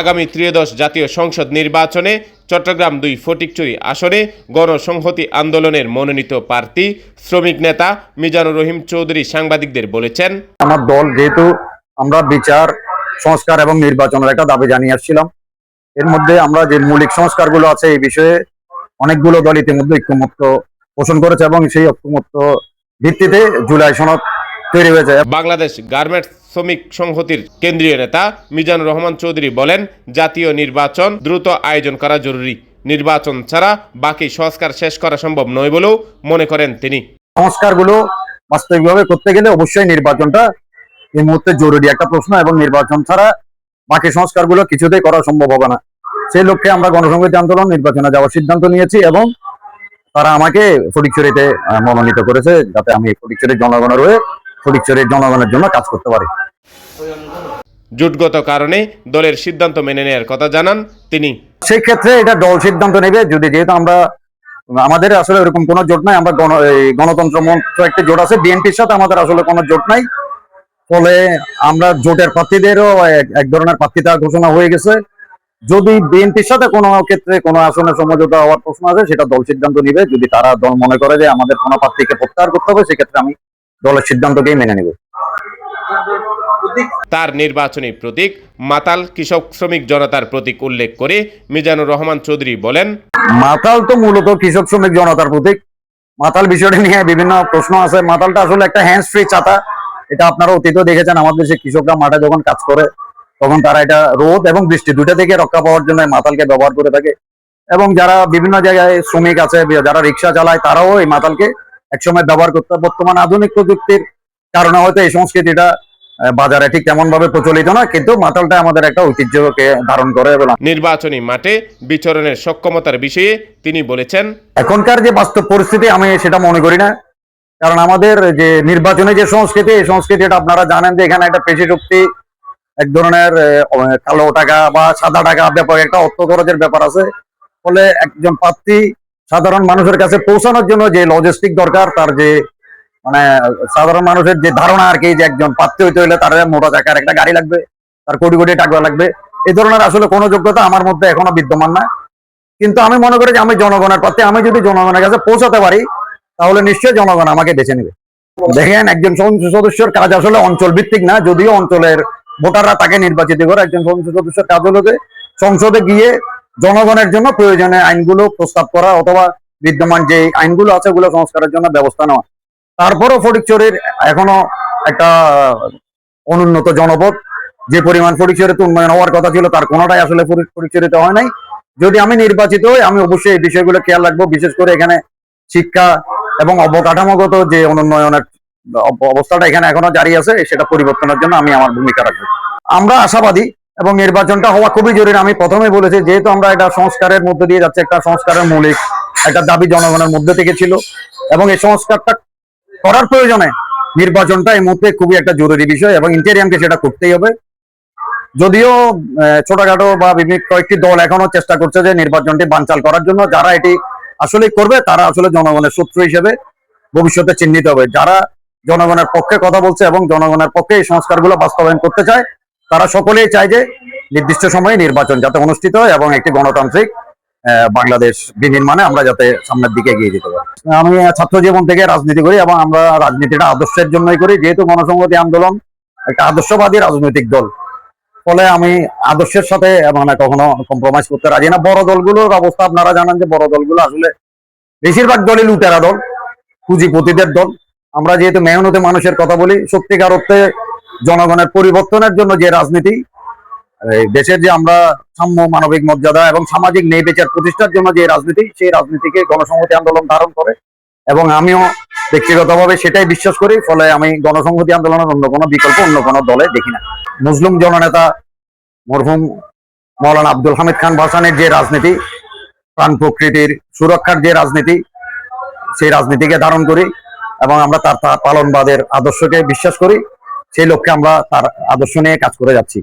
আগামী ত্রিয়দশ জাতীয় সংসদ নির্বাচনে চট্টগ্রাম দুই ফটিকচুরি আসনে গণসংহতি আন্দোলনের মনোনীত প্রার্থী শ্রমিক নেতা মিজানুর রহিম চৌধুরী সাংবাদিকদের বলেছেন আমার দল যেহেতু আমরা বিচার সংস্কার এবং নির্বাচনের একটা দাবি জানিয়ে আসছিলাম। এর মধ্যে আমরা যে মৌলিক সংস্কারগুলো আছে এই বিষয়ে অনেকগুলো দল ইতিমধ্যে ঐক্যমত্য পোষণ করেছে এবং সেই ঐক্যমত্য ভিত্তিতে জুলাই সনদ তৈরি হয়েছে। বাংলাদেশ গার্মেন্টস শ্রমিক সংহতির কেন্দ্রীয় নেতা মিজানুর রহমান চৌধুরী বলেন, জাতীয় নির্বাচন দ্রুত আয়োজন করা জরুরি। নির্বাচন ছাড়া বাকি সংস্কার শেষ করা সম্ভব নয় বলেও মনে করেন তিনি। সংস্কারগুলো বাস্তবিকভাবে করতে গেলে অবশ্যই নির্বাচনটা এই মুহূর্তে জরুরি একটা প্রশ্ন, এবং নির্বাচন ছাড়া বাকি সংস্কারগুলো কিছুতেই করা সম্ভব হবে না। সেই লক্ষ্যে আমরা গণসংহতি আন্দোলন, নির্বাচনে যাওয়ার সিদ্ধান্ত নিয়েছি, এবং তারা আমাকে ফটিকচুরিতে মনোনীত করেছে যাতে আমি ফটিকচুরির জনগণের হয়ে ফটিকচুরির জনগণের জন্য কাজ করতে পারি। জোটগত কারণে দলের সিদ্ধান্ত মেনে নেওয়ার কথা জানান তিনি। সেই ক্ষেত্রে এটা দল সিদ্ধান্ত নেবে। যদি যেহেতু আমরা আমাদের আসলে এরকম কোনো জোট নাই আমরা গণতন্ত্র মঞ্চ একটি জোট আছে বিএনপির সাথে আমাদের আসলে কোনো জোট নাই। ফলে আমরা জোটের প্রার্থীদেরও এক- এক ধরনের প্রার্থিতা ঘোষণা হয়ে গেছে। যদি বিএনপির সাথে কোনো ক্ষেত্রে কোনো আসনে সমঝোতা হওয়ার প্রশ্ন আছে সেটা দল সিদ্ধান্ত নিবে। যদি তারা দল মনে করে যে আমাদের কোনো প্রার্থীকে প্রত্যাহার করতে হবে সেক্ষেত্রে আমি দলের সিদ্ধান্তকেই মেনে নেব। তার নির্বাচনী প্রতীক মাতাল কৃষক শ্রমিক জনতার প্রতীক উল্লেখ করে মিজানুর রহমান চৌধুরী বলেন মাতাল তো মূলত কৃষক শ্রমিক জনতার প্রতীক। মাতাল বিষয়টি নিয়ে বিভিন্ন প্রশ্ন আছে। মাতালটা আসলে একটা হ্যান্ডস ফ্রি ছাতা এটা আপনারা অতীতেও দেখেছেন আমাদের দেশে কৃষকরা মাঠে যখন কাজ করে তখন তারা এটা রোদ এবং বৃষ্টি দুইটা থেকে রক্ষা পাওয়ার জন্য মাতালকে ব্যবহার করে থাকে। এবং যারা বিভিন্ন জায়গায় শ্রমিক আছে যারা রিক্সা চালায় তারাও এই মাতালকে একসময় ব্যবহার করতে বর্তমান আধুনিক প্রযুক্তির কারণে হয়তো এই সংস্কৃতিটা বাজারে ঠিক তেমন ভাবে প্রচলিত না কিন্তু মাতালটা আমাদের একটা ঐতিহ্যকে ধারণ করে এবং নির্বাচনী মাঠে বিচরণের সক্ষমতার বিষয়ে তিনি বলেছেন এখনকার যে বাস্তব পরিস্থিতি আমি সেটা মনে করি না। কারণ আমাদের যে নির্বাচনে যে সংস্কৃতি এই সংস্কৃতিটা আপনারা জানেন যে এখানে একটা পেশি শক্তি এক ধরনের কালো টাকা বা সাদা টাকা ব্যাপার একটা অর্থ খরচের ব্যাপার আছে। ফলে একজন প্রার্থী সাধারণ মানুষের কাছে পৌঁছানোর জন্য যে লজিস্টিক দরকার, তার যে মানে সাধারণ মানুষের যে ধারণা আর কি, যে একজন প্রার্থী হইতে হইলে তার মোটা চাকার একটা গাড়ি লাগবে, তার কোটি কোটি টাকা লাগবে এই ধরনের আসলে কোনো যোগ্যতা আমার মধ্যে এখনও বিদ্যমান না। কিন্তু আমি মনে করি যে আমি জনগণের পথে আমি যদি জনগণের কাছে পৌঁছাতে পারি, তাহলে নিশ্চয়ই জনগণ আমাকে বেছে নেবে। দেখেন, একজন সংসদ সদস্যের কাজ আসলে অঞ্চল ভিত্তিক না, যদিও অঞ্চলের ভোটাররা তাকে নির্বাচিত করে একজন সংসদ সদস্যের কাজ হলো সংসদে গিয়ে জনগণের জন্য প্রয়োজনীয় আইনগুলো প্রস্তাব করা অথবা বিদ্যমান যে আইনগুলো আছে ওগুলো সংস্কারের জন্য ব্যবস্থা নেওয়া। তারপরও ফটিকচুরির এখনও একটা অনুন্নত জনপদ। যে পরিমাণ ফটিকচুরিতে উন্নয়ন হওয়ার কথা ছিল তার কোনোটাই আসলে ফটিক- ফটিকচুরিতে হয় নাই। যদি আমি নির্বাচিত হই, আমি অবশ্যই এই বিষয়গুলো খেয়াল রাখব। বিশেষ করে এখানে শিক্ষা এবং অবকাঠামোগত যে অনুন্নয়নের, অব- অবস্থাটা এখানে এখনও জারি আছে, সেটা পরিবর্তনের জন্য আমি আমার ভূমিকা রাখব। আমরা আশাবাদী এবং নির্বাচনটা হওয়া খুবই জরুরি। আমি প্রথমে বলেছি, যেহেতু আমরা এটা সংস্কারের মধ্যে দিয়ে যাচ্ছে, একটা সংস্কারের মৌলিক, একটা দাবি জনগণের মধ্যে থেকে ছিল। এবং এই সংস্কারটা করার প্রয়োজনে নির্বাচনটা এই মুহূর্তে খুবই একটা জরুরি বিষয় এবং ইন্টেরিয়ামকে সেটা করতেই হবে। যদিও ছোটখাটো বা বিভিন্ন কয়েকটি দল এখনও চেষ্টা করছে যে নির্বাচনটি বানচাল করার জন্য। যারা এটি আসলে করবে, তারা আসলে জনগণের শত্রু হিসেবে ভবিষ্যতে চিহ্নিত হবে। যারা জনগণের পক্ষে কথা বলছে এবং জনগণের পক্ষে এই সংস্কারগুলো বাস্তবায়ন করতে চায় তারা সকলেই চায় যে নির্দিষ্ট সময়ে নির্বাচন যাতে অনুষ্ঠিত হয় এবং একটি গণতান্ত্রিক বাংলাদেশ বিনির্মাণে আমরা যাতে সামনের দিকে এগিয়ে যেতে পারি। আমি ছাত্র জীবন থেকে রাজনীতি করি এবং আমরা রাজনীতিটা আদর্শের জন্যই করি। যেহেতু গণসংহতি আন্দোলন একটা আদর্শবাদী রাজনৈতিক দল, ফলে আমি আদর্শের সাথে মানে কখনো কম্প্রোমাইজ করতে রাজি না। বড় দলগুলোর অবস্থা আপনারা জানেন যে বড় দলগুলো আসলে বেশিরভাগ দলই লুটেরা দল, পুঁজিপতিদের দল। আমরা যেহেতু মেহনতে মানুষের কথা বলি, সত্যিকার অর্থে জনগণের পরিবর্তনের জন্য যে রাজনীতি দেশের যে আমরা সাম্য মানবিক মর্যাদা এবং সামাজিক ন্যায় বিচার প্রতিষ্ঠার জন্য যে রাজনীতি, সেই রাজনীতিকে গণসংহতি আন্দোলন ধারণ করে। এবং আমিও ব্যক্তিগতভাবে সেটাই বিশ্বাস করি, ফলে আমি গণসংহতি আন্দোলনের অন্য কোনো বিকল্প অন্য কোনো দলে দেখি না। মুসলিম জননেতা মরহুম মৌলানা আব্দুল হামিদ খান ভাসানের যে রাজনীতি, প্রাণ প্রকৃতির সুরক্ষার যে রাজনীতি, সেই রাজনীতিকে ধারণ করি এবং আমরা তার তার পালনবাদের আদর্শকে বিশ্বাস করি। সেই লক্ষ্যে আমরা তার আদর্শ নিয়ে কাজ করে যাচ্ছি।